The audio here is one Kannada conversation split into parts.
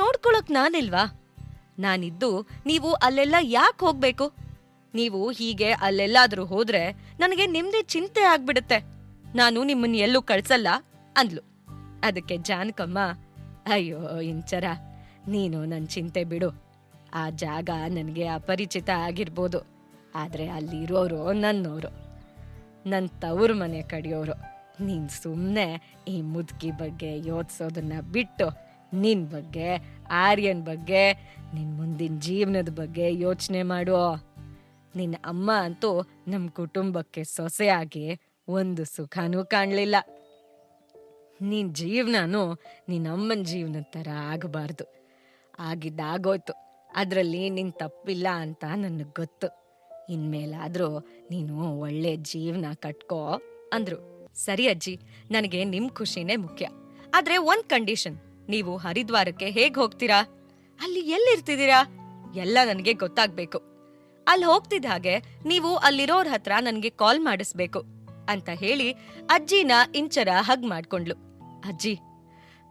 ನೋಡ್ಕೊಳಕ್ ನಾನಿಲ್ವಾ? ನಾನಿದ್ದು ನೀವು ಅಲ್ಲೆಲ್ಲ ಯಾಕೆ ಹೋಗ್ಬೇಕು? ನೀವು ಹೀಗೆ ಅಲ್ಲೆಲ್ಲಾದ್ರೂ ಹೋದ್ರೆ ನನಗೆ ನಿಮ್ದೇ ಚಿಂತೆ ಆಗ್ಬಿಡುತ್ತೆ. ನಾನು ನಿಮ್ಮನ್ನ ಎಲ್ಲೂ ಕಳ್ಸಲ್ಲ, ಅಂದ್ಲು. ಅದಕ್ಕೆ ಜಾನ್ಕಮ್ಮ, ಅಯ್ಯೋ, ಇಂಚರ, ನೀನು ನನ್ನ ಚಿಂತೆ ಬಿಡು. ಆ ಜಾಗ ನನಗೆ ಅಪರಿಚಿತ ಆಗಿರ್ಬೋದು. ಆದ್ರೆ ಅಲ್ಲಿರೋರು ನನ್ನೋರು. ನನ್ನ ತವ್ರ ಮನೆ ಕಡಿಯೋರು. ನೀನ್ ಸುಮ್ಮನೆ ಈ ಮುದುಕಿ ಬಗ್ಗೆ ಯೋಚಿಸೋದನ್ನ ಬಿಟ್ಟು. ನಿನ್ ಬಗ್ಗೆ, ಆರ್ಯನ್ ಬಗ್ಗೆ, ನಿನ್ ಮುಂದಿನ ಜೀವನದ ಬಗ್ಗೆ ಯೋಚನೆ ಮಾಡು. ನಿನ್ನ ಅಮ್ಮ ಅಂತೂ ನಮ್ಮ ಕುಟುಂಬಕ್ಕೆ ಸೊಸೆಯಾಗಿ ಒಂದು ಸುಖನೂ ಕಾಣಲಿಲ್ಲ. ನಿನ್ ಜೀವನನೂ ನಿನ್ನ ಅಮ್ಮನ ಜೀವನದ ಥರ ಆಗಬಾರ್ದು. ಆಗಿದ್ದಾಗೋಯ್ತು. ಅದರಲ್ಲಿ ನಿನ್ ತಪ್ಪಿಲ್ಲ ಅಂತ ನನಗೆ ಗೊತ್ತು. ಇನ್ಮೇಲಾದ್ರೂ ನೀನು ಒಳ್ಳೆ ಜೀವನ ಕಟ್ಕೋ ಅಂದ್ರು. ಸರಿ ಅಜ್ಜಿ, ನನಗೆ ನಿಮ್ ಖುಷಿನೇ ಮುಖ್ಯ. ಆದ್ರೆ ಒಂದ್ ಕಂಡೀಷನ್ ನೀವು ಹರಿದ್ವಾರಕ್ಕೆ ಹೇಗ್ ಹೋಗ್ತೀರಾ? ಅಲ್ಲಿ ಎಲ್ಲಿರ್ತಿದ್ದೀರಾ? ಎಲ್ಲ ನನಗೆ ಗೊತ್ತಾಗ್ಬೇಕು. ಅಲ್ಲಿ ಹೋಗ್ತಿದ್ದ ಹಾಗೆ ನೀವು ಅಲ್ಲಿರೋರ್ ಹತ್ರ ನನಗೆ ಕಾಲ್ ಮಾಡಿಸ್ಬೇಕು ಅಂತ ಹೇಳಿ ಅಜ್ಜಿನ ಇಂಚರ ಹಗ್ ಮಾಡ್ಕೊಂಡ್ಲು ಅಜ್ಜಿ,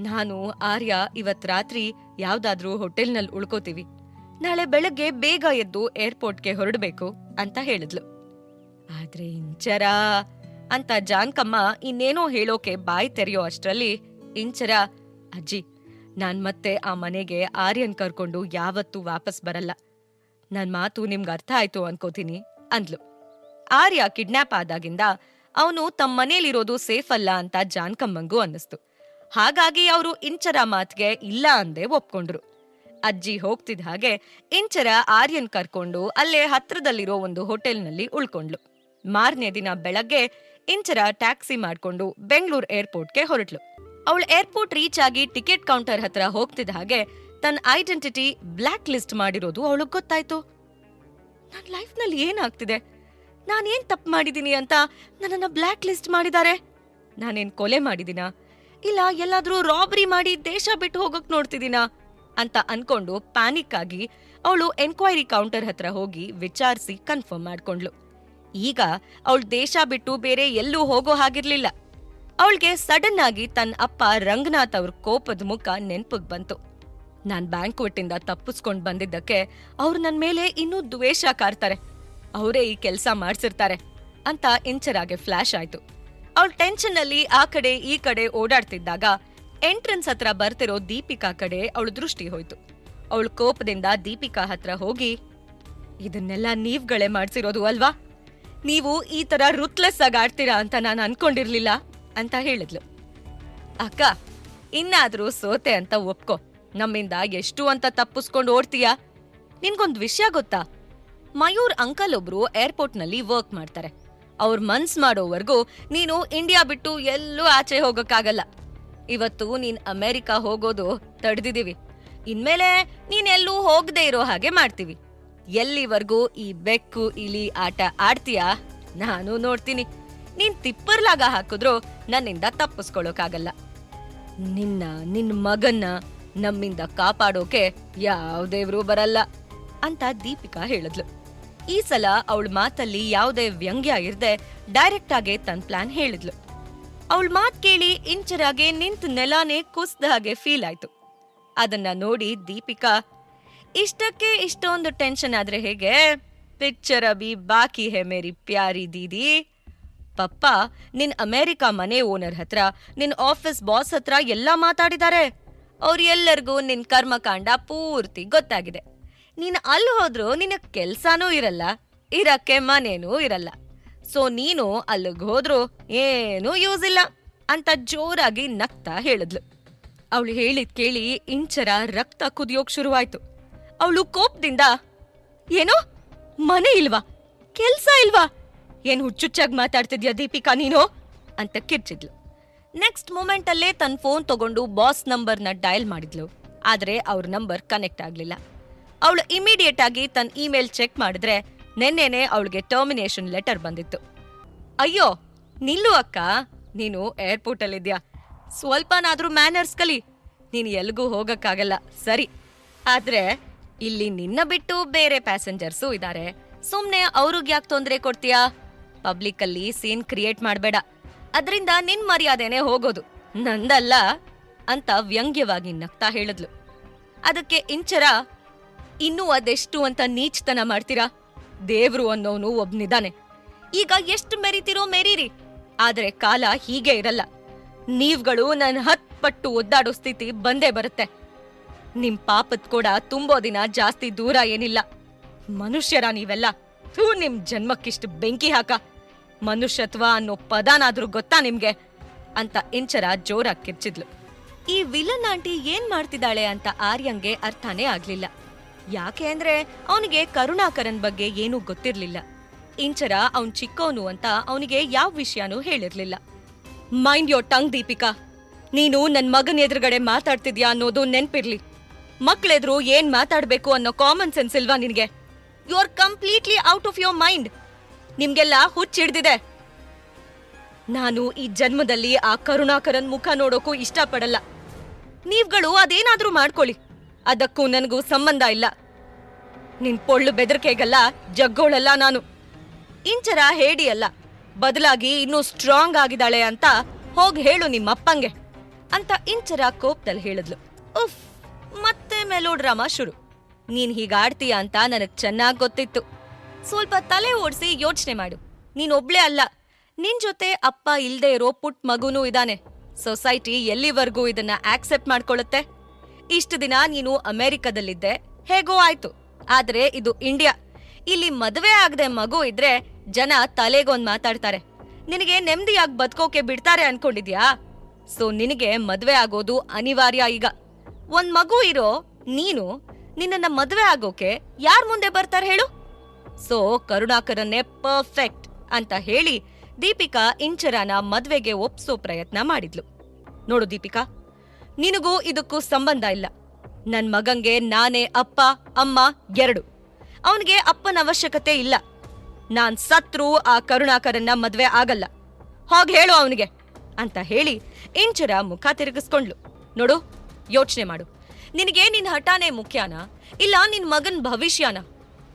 ನಾನು, ಆರ್ಯ ಇವತ್ ರಾತ್ರಿ ಯಾವ್ದಾದ್ರೂ ಹೋಟೆಲ್ನಲ್ಲಿ ಉಳ್ಕೋತೀವಿ. ನಾಳೆ ಬೆಳಗ್ಗೆ ಬೇಗ ಎದ್ದು ಏರ್ಪೋರ್ಟ್ಗೆ ಹೊರಡ್ಬೇಕು ಅಂತ ಹೇಳಿದ್ಲು. ಆದ್ರೆ ಇಂಚರ ಅಂತ ಜಾನ್ಕಮ್ಮ ಇನ್ನೇನೋ ಹೇಳೋಕೆ ಬಾಯಿ ತೆರೆಯೋ ಅಷ್ಟರಲ್ಲಿ ಇಂಚರ ಅಜ್ಜಿ, ನಾನ್ ಮತ್ತೆ ಆ ಮನೆಗೆ ಆರ್ಯನ್ ಕರ್ಕೊಂಡು ಯಾವತ್ತೂ ವಾಪಸ್ ಬರಲ್ಲ. ನನ್ ಮಾತು ನಿಮ್ಗೆ ಅರ್ಥ ಆಯ್ತು ಅನ್ಕೋತೀನಿ, ಅಂದ್ಲು. ಆರ್ಯ ಕಿಡ್ನಾಪ್ ಆದಾಗಿಂದ ಅವನು ತಮ್ಮ ಮನೇಲಿರೋದು ಸೇಫ್ ಅಲ್ಲ ಅಂತ ಜಾನ್ಕಮ್ಮಂಗೂ ಅನ್ನಿಸ್ತು. ಹಾಗಾಗಿ ಅವರು ಇಂಚರ ಮಾತ್ಗೆ ಇಲ್ಲ ಅಂದೆ ಒಪ್ಕೊಂಡ್ರು. ಅಜ್ಜಿ ಹೋಗ್ತಿದ್ದ ಹಾಗೆ ಇಂಚರ ಆರ್ಯನ್ ಕರ್ಕೊಂಡು ಅಲ್ಲೇ ಹತ್ರದಲ್ಲಿರೋ ಒಂದು ಹೋಟೆಲ್ನಲ್ಲಿ ಉಳ್ಕೊಂಡ್ಲು ಮಾರನೇ ದಿನ ಬೆಳಗ್ಗೆ ಇಂಚರ ಟ್ಯಾಕ್ಸಿ ಮಾಡ್ಕೊಂಡು ಬೆಂಗಳೂರು ಏರ್ಪೋರ್ಟ್ಗೆ ಹೊರಟ್ಲು ಅವಳು ಏರ್ಪೋರ್ಟ್ ರೀಚ್ ಆಗಿ ಟಿಕೆಟ್ ಕೌಂಟರ್ ಹತ್ರ ಹೋಗ್ತಿದ್ದ ಹಾಗೆ ತನ್ನ ಐಡೆಂಟಿಟಿ ಬ್ಲಾಕ್ ಲಿಸ್ಟ್ ಮಾಡಿರೋದು ಅವಳಿಗೆ ಗೊತ್ತಾಯ್ತು. ನನ್ನ ಲೈಫ್ನಲ್ಲಿ ಏನಾಗ್ತಿದೆ? ನಾನೇನ್ ತಪ್ಪು ಮಾಡಿದ್ದೀನಿ ಅಂತ ನನ್ನನ್ನ ಬ್ಲಾಕ್ ಲಿಸ್ಟ್ ಮಾಡಿದ್ದಾರೆ ನಾನೇನ್ ಕೊಲೆ ಮಾಡಿದಿನಾ? ಇಲ್ಲ ಎಲ್ಲಾದ್ರೂ ರಾಬರಿ ಮಾಡಿ ದೇಶ ಬಿಟ್ಟು ಹೋಗಕ್ ನೋಡ್ತಿದ್ದೀನಾ ಅಂತ ಅನ್ಕೊಂಡು ಪ್ಯಾನಿಕ್ ಆಗಿ ಅವಳು ಎನ್ಕ್ವೈರಿ ಕೌಂಟರ್ ಹತ್ರ ಹೋಗಿ ವಿಚಾರಿಸಿ ಕನ್ಫರ್ಮ್ ಮಾಡ್ಕೊಂಡ್ಳು. ಈಗ ಅವಳು ದೇಶ ಬಿಟ್ಟು ಬೇರೆ ಎಲ್ಲೂ ಹೋಗೋ ಹಾಗಿರ್ಲಿಲ್ಲ. ಅವಳಿಗೆ ಸಡನ್ ಆಗಿ ತನ್ನ ಅಪ್ಪ ರಂಗನಾಥ್ ಅವ್ರ ಕೋಪದ ಮುಖ ನೆನಪಿಗೆ ಬಂತು. ನಾನ್ ಬ್ಯಾಂಕ್ವೆಟ್ಟಿಂದ ತಪ್ಪಿಸ್ಕೊಂಡ್ ಬಂದಿದ್ದಕ್ಕೆ ಅವ್ರು ನನ್ ಮೇಲೆ ಇನ್ನೂ ದ್ವೇಷ ಕಾರ್ತಾರೆ. ಅವರೇ ಈ ಕೆಲಸ ಮಾಡ್ಸಿರ್ತಾರೆ ಅಂತ ಇಂಚರಾಗೆ ಫ್ಲಾಶ್ ಆಯ್ತು. ಅವಳ ಟೆನ್ಷನ್ ಅಲ್ಲಿ ಆ ಕಡೆ ಈ ಕಡೆ ಓಡಾಡ್ತಿದ್ದಾಗ ಎಂಟ್ರೆನ್ಸ್ ಹತ್ರ ಬರ್ತಿರೋ ದೀಪಿಕಾ ಕಡೆ ಅವಳು ದೃಷ್ಟಿ ಹೋಯ್ತು. ಅವಳ ಕೋಪದಿಂದ ದೀಪಿಕಾ ಹತ್ರ ಹೋಗಿ, ಇದನ್ನೆಲ್ಲ ನೀವ್ಗಳೇ ಮಾಡ್ಸಿರೋದು ಅಲ್ವಾ? ನೀವು ಈ ತರ ರುತ್ಲೆಸ್ ಆಗಿ ಆಡ್ತೀರಾ ಅಂತ ನಾನು ಅನ್ಕೊಂಡಿರ್ಲಿಲ್ಲ? ಅಂತ ಹೇಳಿದ್ಲು. ಅಕ್ಕ, ಇನ್ನಾದ್ರೂ ಸೋತೆ ಅಂತ ಒಪ್ಕೋ. ನಮ್ಮಿಂದ ಎಷ್ಟು ಅಂತ ತಪ್ಪಿಸ್ಕೊಂಡು ಓಡ್ತೀಯಾ? ನಿನ್ಗೊಂದು ವಿಷಯ ಗೊತ್ತಾ? ಮಯೂರ್ ಅಂಕಲ್ ಒಬ್ರು ಏರ್ಪೋರ್ಟ್ನಲ್ಲಿ ವರ್ಕ್ ಮಾಡ್ತಾರೆ. ಅವ್ರ ಮನ್ಸ್ ಮಾಡೋವರೆಗೂ ನೀನು ಇಂಡಿಯಾ ಬಿಟ್ಟು ಎಲ್ಲೂ ಆಚೆ ಹೋಗಕ್ಕಾಗಲ್ಲ. ಇವತ್ತು ನೀನ್ ಅಮೆರಿಕ ಹೋಗೋದು ತಡೆದಿದೀವಿ. ಇನ್ಮೇಲೆ ನೀನ್ ಎಲ್ಲೂ ಹೋಗದೆ ಇರೋ ಹಾಗೆ ಮಾಡ್ತೀವಿ. ಎಲ್ಲಿವರೆಗೂ ಈ ಬೆಕ್ಕು, ಇಲಿ, ಆಟ ಆಡ್ತೀಯಾ? ನಾನು ನೋಡ್ತೀನಿ. ನೀನ್ ತಿಪ್ಪರ್ಲಾಗ ಹಾಕಿದ್ರು ನನ್ನಿಂದ ತಪ್ಪಿಸ್ಕೊಳ್ಳೋಕಾಗಲ್ಲ ನಿನ್ನ, ನಿನ್ ಮಗನ್ನ ನಮ್ಮಿಂದ ಕಾಪಾಡೋಕೆ ಯಾವ ದೇವ್ರೂ ಬರಲ್ಲ ಅಂತ ದೀಪಿಕಾ ಹೇಳಿದ್ಲು. ಈ ಸಲ ಅವಳ ಮಾತಲ್ಲಿ ಯಾವುದೇ ವ್ಯಂಗ್ಯ ಇರದೆ ಡೈರೆಕ್ಟ್ ಆಗಿ ತನ್ ಪ್ಲಾನ್ ಹೇಳಿದ್ಲು. ಅವಳ ಮಾತ್ ಕೇಳಿ ಇಂಚರಾಗೆ ನಿಂತ ನೆಲಾನೇ ಕುಸ್ದ ಹಾಗೆ ಫೀಲ್ ಆಯ್ತು. ಅದನ್ನ ನೋಡಿ ದೀಪಿಕಾ, ಇಷ್ಟಕ್ಕೆ ಇಷ್ಟೊಂದು ಟೆನ್ಷನ್ ಆದ್ರೆ ಹೇಗೆ? ಪಿಕ್ಚರ್ ಅಭಿ ಬಾಕಿ ಹೇ ಮೇರಿ ಪ್ಯಾರಿ ದೀದಿ. ಪಪ್ಪ, ನಿನ್ ಅಮೆರಿಕ ಮನೆ ಓನರ್ ಹತ್ರ ನಿನ್ ಆಫೀಸ್ ಬಾಸ್ ಹತ್ರ ಎಲ್ಲ ಮಾತಾಡಿದ್ದಾರೆ ಅವ್ರ ಎಲ್ಲರಿಗೂ ನಿನ್ ಕರ್ಮಕಾಂಡ ಪೂರ್ತಿ ಗೊತ್ತಾಗಿದೆ. ನೀನ್ ಅಲ್ಲಿ ಹೋದ್ರೂ ನಿನ್ನ ಕೆಲ್ಸಾನೂ ಇರಲ್ಲ, ಇರಕ್ಕೆ ಮನೇನೂ ಇರಲ್ಲ. ಸೊ ನೀನು ಅಲ್ಲಿಗೆ ಹೋದ್ರು ಏನೂ ಯೂಸ್ ಇಲ್ಲ ಅಂತ ಜೋರಾಗಿ ನಗ್ತಾ ಹೇಳಿದ್ಲು. ಅವಳು ಹೇಳಿದ್ ಕೇಳಿ ಇಂಚರ ರಕ್ತ ಕುದಿಯೋಕ್ ಶುರುವಾಯ್ತು. ಅವಳು ಕೋಪದಿಂದ, ಏನೋ? ಮನೆ ಇಲ್ವಾ? ಕೆಲ್ಸ ಇಲ್ವಾ? ಏನ್ ಹುಚ್ಚುಚ್ಚಾಗಿ ಮಾತಾಡ್ತಿದ್ಯಾ ದೀಪಿಕಾ ನೀನು? ಅಂತ ಕಿರ್ಚಿದ್ಲು. ನೆಕ್ಸ್ಟ್ ಮೂಮೆಂಟ್ ಅಲ್ಲೇ ತನ್ನ ಫೋನ್ ತಗೊಂಡು ಬಾಸ್ ನಂಬರ್ನ ಡಯಲ್ ಮಾಡಿದ್ಲು. ಆದ್ರೆ ಅವ್ರ ನಂಬರ್ ಕನೆಕ್ಟ್ ಆಗ್ಲಿಲ್ಲ. ಅವಳು ಇಮಿಡಿಯೇಟ್ ಆಗಿ ತನ್ನ ಇಮೇಲ್ ಚೆಕ್ ಮಾಡಿದ್ರೆ ನೆನ್ನೆನೆ ಅವಳಿಗೆ ಟರ್ಮಿನೇಷನ್ ಲೆಟರ್ ಬಂದಿತ್ತು. ಅಯ್ಯೋ, ನಿಲ್ಲು ಅಕ್ಕ. ನೀನು ಏರ್ಪೋರ್ಟ್ ಅಲ್ಲಿದ್ಯಾ ಸ್ವಲ್ಪನಾದ್ರೂ ಮ್ಯಾನರ್ಸ್ ಕಲಿ. ನೀನು ಎಲ್ಗೂ ಹೋಗಕ್ಕಾಗಲ್ಲ. ಸರಿ. ಆದ್ರೆ ಇಲ್ಲಿ ನಿನ್ನ ಬಿಟ್ಟು ಬೇರೆ ಪ್ಯಾಸೆಂಜರ್ಸು ಇದ್ದಾರೆ ಸುಮ್ನೆ ಅವ್ರಿಗೆ ಯಾಕೆ ತೊಂದರೆ ಕೊಡ್ತೀಯಾ? ಪಬ್ಲಿಕ್ ಅಲ್ಲಿ ಸೀನ್ ಕ್ರಿಯೇಟ್ ಮಾಡಬೇಡ. ಅದರಿಂದ ನಿನ್ ಮರ್ಯಾದೆನೆ ಹೋಗೋದು. ನಂದಲ್ಲ ಅಂತ ವ್ಯಂಗ್ಯವಾಗಿ ನಗ್ತಾ ಹೇಳಿದ್ಲು. ಅದಕ್ಕೆ ಇಂಚರ, ಇನ್ನೂ ಅದೆಷ್ಟು ಅಂತ ನೀಚ್ತನ ಮಾಡ್ತೀರಾ? ದೇವ್ರು ಅನ್ನೋನು ಒಬ್ನಿದಾನೆ. ಈಗ ಎಷ್ಟು ಮೆರಿತಿರೋ ಮೆರೀರಿ. ಆದ್ರೆ ಕಾಲ ಹೀಗೆ ಇರಲ್ಲ. ನೀವ್ಗಳು ನನ್ ಹತ್ ಪಟ್ಟು ಒದ್ದಾಡೋ ಸ್ಥಿತಿ ಬಂದೇ ಬರುತ್ತೆ. ನಿಮ್ ಪಾಪದ್ ಕೂಡ ತುಂಬೋ ದಿನ ಜಾಸ್ತಿ ದೂರ ಏನಿಲ್ಲ. ಮನುಷ್ಯರ ನೀವೆಲ್ಲ ಥೂ ನಿಮ್ ಜನ್ಮಕ್ಕಿಷ್ಟು ಬೆಂಕಿ ಹಾಕ. ಮನುಷ್ಯತ್ವ ಅನ್ನೋ ಪದನಾದ್ರೂ ಗೊತ್ತಾ ನಿಮ್ಗೆ? ಅಂತ ಇಂಚರ ಜೋರಾಗಿ ಕಿರ್ಚಿದ್ಲು. ಈ ವಿಲನ್ ಆಂಟಿ ಏನ್ ಮಾಡ್ತಿದ್ದಾಳೆ ಅಂತ ಆರ್ಯಂಗೆ ಅರ್ಥನೇ ಆಗ್ಲಿಲ್ಲ. ಯಾಕೆ ಅಂದ್ರೆ ಅವನಿಗೆ ಕರುಣಾಕರನ್ ಬಗ್ಗೆ ಏನೂ ಗೊತ್ತಿರ್ಲಿಲ್ಲ. ಇಂಚರ ಅವನ್ ಚಿಕ್ಕೋನು ಅಂತ ಅವನಿಗೆ ಯಾವ ವಿಷಯನೂ ಹೇಳಿರ್ಲಿಲ್ಲ. Mind your tongue, Deepika. ನೀನು ನನ್ ಮಗನ್ ಎದುರುಗಡೆ ಮಾತಾಡ್ತಿದ್ಯಾ ಅನ್ನೋದು ನೆನ್ಪಿರ್ಲಿ. ಮಕ್ಳೆದ್ರು ಏನ್ ಮಾತಾಡ್ಬೇಕು ಅನ್ನೋ ಕಾಮನ್ ಸೆನ್ಸ್ ಇಲ್ವಾ ನಿನ್ಗೆ? You are completely out of your mind ನಿಮ್ಗೆಲ್ಲ ಹುಚ್ಚಿಡ್ದಿದೆ ನಾನು ಈ ಜನ್ಮದಲ್ಲಿ ಆ ಕರುಣಾಕರನ್ ಮುಖ ನೋಡೋಕು ಇಷ್ಟಪಡಲ್ಲ. ನೀವ್ಗಳು ಅದೇನಾದ್ರೂ ಮಾಡ್ಕೊಳ್ಳಿ. ಅದಕ್ಕೂ ನನಗೂ ಸಂಬಂಧ ಇಲ್ಲ. ನಿನ್ ಪೊಳ್ಳು ಬೆದರಿಕೆಗಲ್ಲ ಜಗ್ಗೋಳಲ್ಲ ನಾನು. ಇಂಚರ ಹೇಡಿ ಅಲ್ಲ. ಬದಲಾಗಿ ಇನ್ನೂ ಸ್ಟ್ರಾಂಗ್ ಆಗಿದ್ದಾಳೆ ಅಂತ ಹೋಗ್ ಹೇಳು ನಿಮ್ಮಪ್ಪಂಗೆ. ಅಂತ ಇಂಚರ ಕೋಪದಲ್ಲಿ ಹೇಳಿದ್ಲು. ಉಫ್, ಮತ್ತೆ ಮೆಲೋ ಡ್ರಾಮಾ ಶುರು. ನೀನ್ ಹೀಗಾಡ್ತೀಯ ಅಂತ ನನಗ್ ಚೆನ್ನಾಗ್ ಗೊತ್ತಿತ್ತು. ಸ್ವಲ್ಪ ತಲೆ ಓಡಿಸಿ ಯೋಚನೆ ಮಾಡು. ನೀನೊಬ್ಳೇ ಅಲ್ಲ. ನಿನ್ ಜೊತೆ ಅಪ್ಪ ಇಲ್ದೇ ಇರೋ ಪುಟ್ ಮಗುನೂ ಇದಾನೆ. ಸೊಸೈಟಿ ಎಲ್ಲಿವರೆಗೂ ಇದನ್ನ ಆಕ್ಸೆಪ್ಟ್ ಮಾಡ್ಕೊಳ್ಳುತ್ತೆ? ಇಷ್ಟು ದಿನ ನೀನು ಅಮೆರಿಕದಲ್ಲಿದ್ದೆ. ಹೇಗೋ ಆಯ್ತು. ಆದ್ರೆ ಇದು ಇಂಡಿಯಾ. ಇಲ್ಲಿ ಮದುವೆ ಆಗದೆ ಮಗು ಇದ್ರೆ ಜನ ತಲೆಗೊಂದ್ ಮಾತಾಡ್ತಾರೆ. ನಿನಗೆ ನೆಮ್ಮದಿಯಾಗಿ ಬದುಕೋಕೆ ಬಿಡ್ತಾರೆ ಅನ್ಕೊಂಡಿದ್ಯಾ? ಸೊ ನಿನಗೆ ಮದುವೆ ಆಗೋದು ಅನಿವಾರ್ಯ ಈಗ. ಒಂದ್ ಮಗು ಇರೋ ನೀನು ನಿನ್ನನ್ನ ಮದುವೆ ಆಗೋಕೆ ಯಾರ್ ಮುಂದೆ ಬರ್ತಾರೆ ಹೇಳು? ಸೊ, ಕರುಣಾಕರನ್ನೇ ಪರ್ಫೆಕ್ಟ್ ಅಂತ ಹೇಳಿ ದೀಪಿಕಾ ಇಂಚರನ ಮದ್ವೆಗೆ ಒಪ್ಸೋ ಪ್ರಯತ್ನ ಮಾಡಿದ್ಲು. ನೋಡು ದೀಪಿಕಾ, ನಿನಗೂ ಇದಕ್ಕೂ ಸಂಬಂಧ ಇಲ್ಲ. ನನ್ ಮಗಂಗೆ ನಾನೇ ಅಪ್ಪ, ಅಮ್ಮ ಎರಡು. ಅವನಿಗೆ ಅಪ್ಪನ ಅವಶ್ಯಕತೆ ಇಲ್ಲ. ನಾನ್ ಸತ್ರು, ಆ ಕರುಣಾಕರನ್ನ ಮದ್ವೆ ಆಗಲ್ಲ. ಹೋಗ್ ಹೇಳು ಅವನಿಗೆ ಅಂತ ಹೇಳಿ ಇಂಚರ ಮುಖ ತಿರುಗಿಸ್ಕೊಂಡ್ಲು. ನೋಡು, ಯೋಚನೆ ಮಾಡು. ನಿನಗೆ ನಿನ್ ಹಠಾನೇ ಮುಖ್ಯನಾ? ಇಲ್ಲ ನಿನ್ ಮಗನ್ ಭವಿಷ್ಯನ?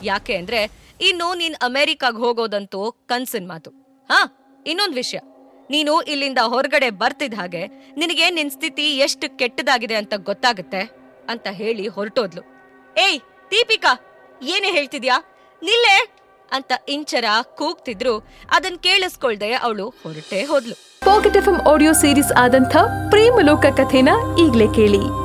ಯಾಕೆ ಅಂದ್ರೆ ಇನ್ನು ನೀನ್ ಅಮೆರಿಕಾಗ್ ಹೋಗೋದಂತೂ ಕನ್ಸಿನ ಮಾತು. ಹಾ, ಇನ್ನೊಂದ್ ವಿಷಯ. ನೀನು ಇಲ್ಲಿಂದ ಹೊರಗಡೆ ಬರ್ತಿದ್ ಹಾಗೆ ನಿನಗೆ ನಿನ್ ಸ್ಥಿತಿ ಎಷ್ಟು ಕೆಟ್ಟದಾಗಿದೆ ಅಂತ ಗೊತ್ತಾಗುತ್ತೆ ಅಂತ ಹೇಳಿ ಹೊರಟೋದ್ಲು. ಏಯ್, ದೀಪಿಕಾ, ಏನೇ ಹೇಳ್ತಿದ್ಯಾ? ನಿಲ್ಲೇ ಅಂತ ಇಂಚರ ಕೂಗ್ತಿದ್ರು, ಅದನ್ ಕೇಳಿಸ್ಕೊಳ್ದೆ ಅವಳು ಹೊರಟೇ ಹೋದ್ಲು. ಪಾಕೆಟ್ ಎಫ್ ಆಡಿಯೋ ಸೀರೀಸ್ ಆದಂಥ ಪ್ರೇಮಲೋಕ ಕಥೆನ ಈಗ್ಲೇ ಕೇಳಿ.